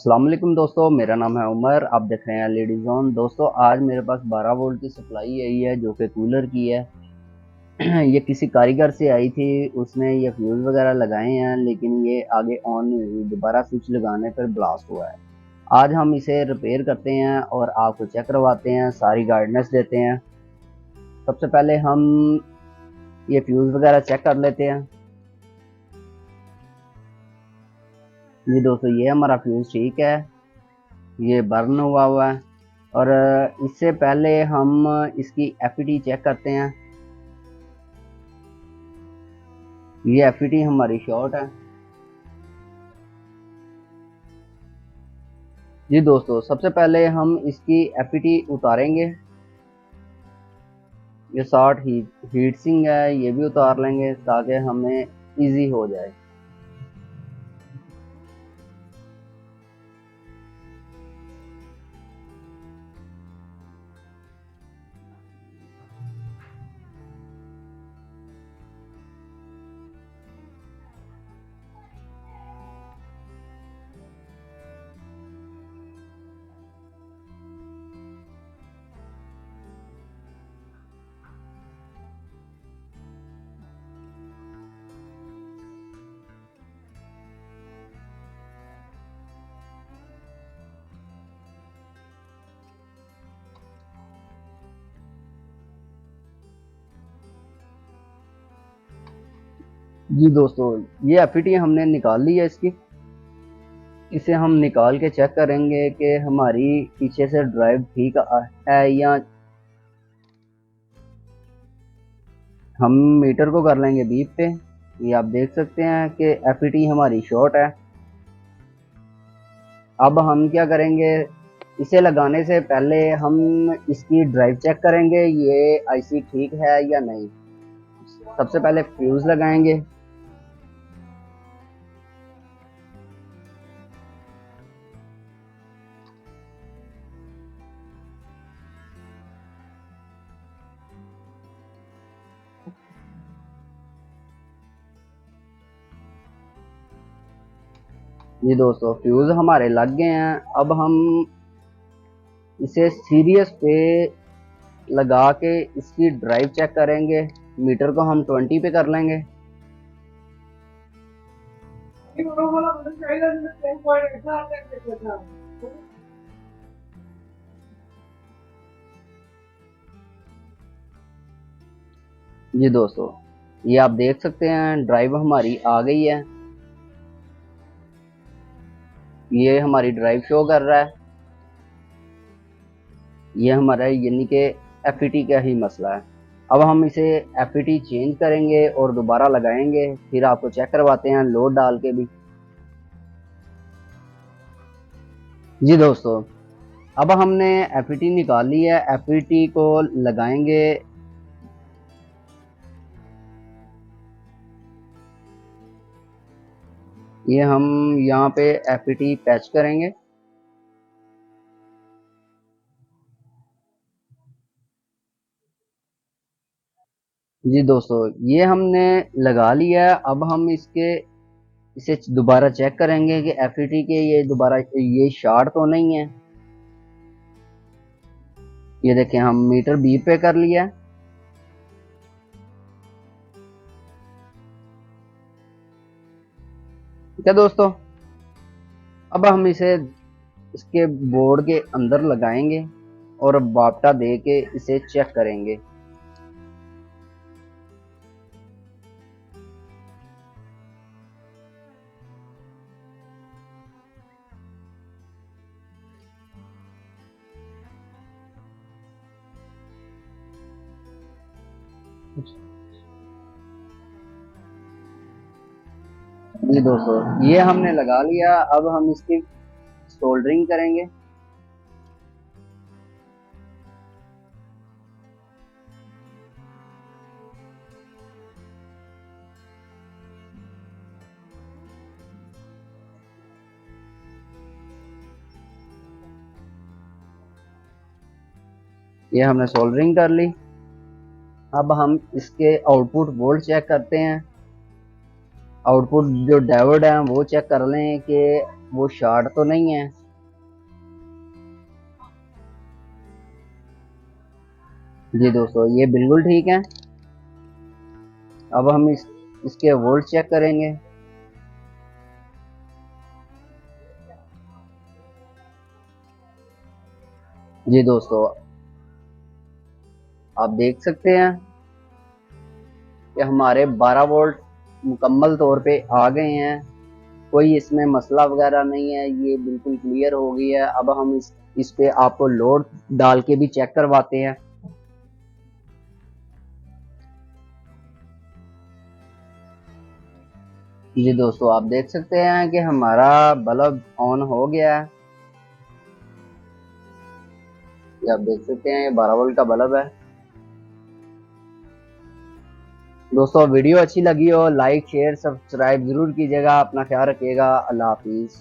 अस्सलाम वालेकुम दोस्तों, मेरा नाम है उमर, आप देख रहे हैं लेडीज़ जोन दोस्तों, आज मेरे पास 12 वोल्ट की सप्लाई आई है, जो कि कूलर की है। ये किसी कारीगर से आई थी, उसने ये फ्यूज़ वगैरह लगाए हैं, लेकिन ये आगे ऑन नहीं हुई, दोबारा स्विच लगाने पर ब्लास्ट हुआ है। आज हम इसे रिपेयर करते हैं और आपको चेक करवाते हैं, सारी गाइडनेस देते हैं। सबसे पहले हम ये फ्यूज़ वगैरह चेक कर लेते हैं। जी दोस्तों, ये हमारा फ्यूज़ ठीक है। ये बर्न हुआ हुआ है। और इससे पहले हम इसकी एफ़ चेक करते हैं। ये एफ़ हमारी शॉर्ट है। जी दोस्तों, सबसे पहले हम इसकी एफ़ उतारेंगे। ये शॉर्ट हीट हीट सिंग है, ये भी उतार लेंगे ताकि हमें इजी हो जाए। जी दोस्तों, ये एफ़ हमने निकाल ली है इसकी। इसे हम निकाल के चेक करेंगे कि हमारी पीछे से ड्राइव ठीक है या हम मीटर को कर लेंगे बीप पे। ये आप देख सकते हैं कि एफ़ हमारी शॉर्ट है। अब हम क्या करेंगे, इसे लगाने से पहले हम इसकी ड्राइव चेक करेंगे, ये आईसी ठीक है या नहीं। सबसे पहले फ्यूज़ लगाएँगे। जी दोस्तों फ्यूज़ हमारे लग गए हैं। अब हम इसे सीरियस पे लगा के इसकी ड्राइव चेक करेंगे। मीटर को हम 20 पे कर लेंगे। जी दोस्तों, ये आप देख सकते हैं ड्राइव हमारी आ गई है। ये हमारी ड्राइव शो कर रहा है। ये हमारा यानी कि एफ़ का ही मसला है। अब हम इसे एफ़ चेंज करेंगे और दोबारा लगाएँगे, फिर आपको चेक करवाते हैं लोड डाल के भी। जी दोस्तों, अब हमने एफ़ निकाल ली है। एफ़ को लगाएँगे ये हम यहाँ पे एफ़ पैच करेंगे। जी दोस्तों, ये हमने लगा लिया है। अब हम इसके, इसे दोबारा चेक करेंगे कि एफ़ के ये दोबारा, ये शार्ट तो नहीं है। ये देखें, हम मीटर बी पे कर लिया है। ठीक है दोस्तों? अब हम इसे इसके बोर्ड के अंदर लगाएँगे और बापटा दे के इसे चेक करेंगे। जी दोस्तों, ये हमने लगा लिया। अब हम इसकी सोल्डरिंग करेंगे। ये हमने सोल्डरिंग कर ली। अब हम इसके आउटपुट वोल्ट चेक करते हैं। आउटपुट जो डायोड है, वो चेक कर लें कि वो शार्ट तो नहीं है। जी दोस्तों, ये बिल्कुल ठीक है। अब हम इस, इसके वोल्ट चेक करेंगे। जी दोस्तों, आप देख सकते हैं कि हमारे 12 वोल्ट मुकम्मल तौर पे आ गए हैं। कोई इसमें मसला वगैरह नहीं है। ये बिल्कुल क्लियर हो गई है। अब हम इस इस पे आपको लोड डाल के भी चेक करवाते हैं। जी दोस्तों, आप देख सकते हैं कि हमारा बल्ब ऑन हो गया है। ये आप देख सकते हैं, ये बारह वोल्ट का बल्ब है। दोस्तों, वीडियो अच्छी लगी हो लाइक शेयर सब्सक्राइब ज़रूर कीजिएगा, अपना ख्याल रखिएगा। अल्लाह हाफिज़।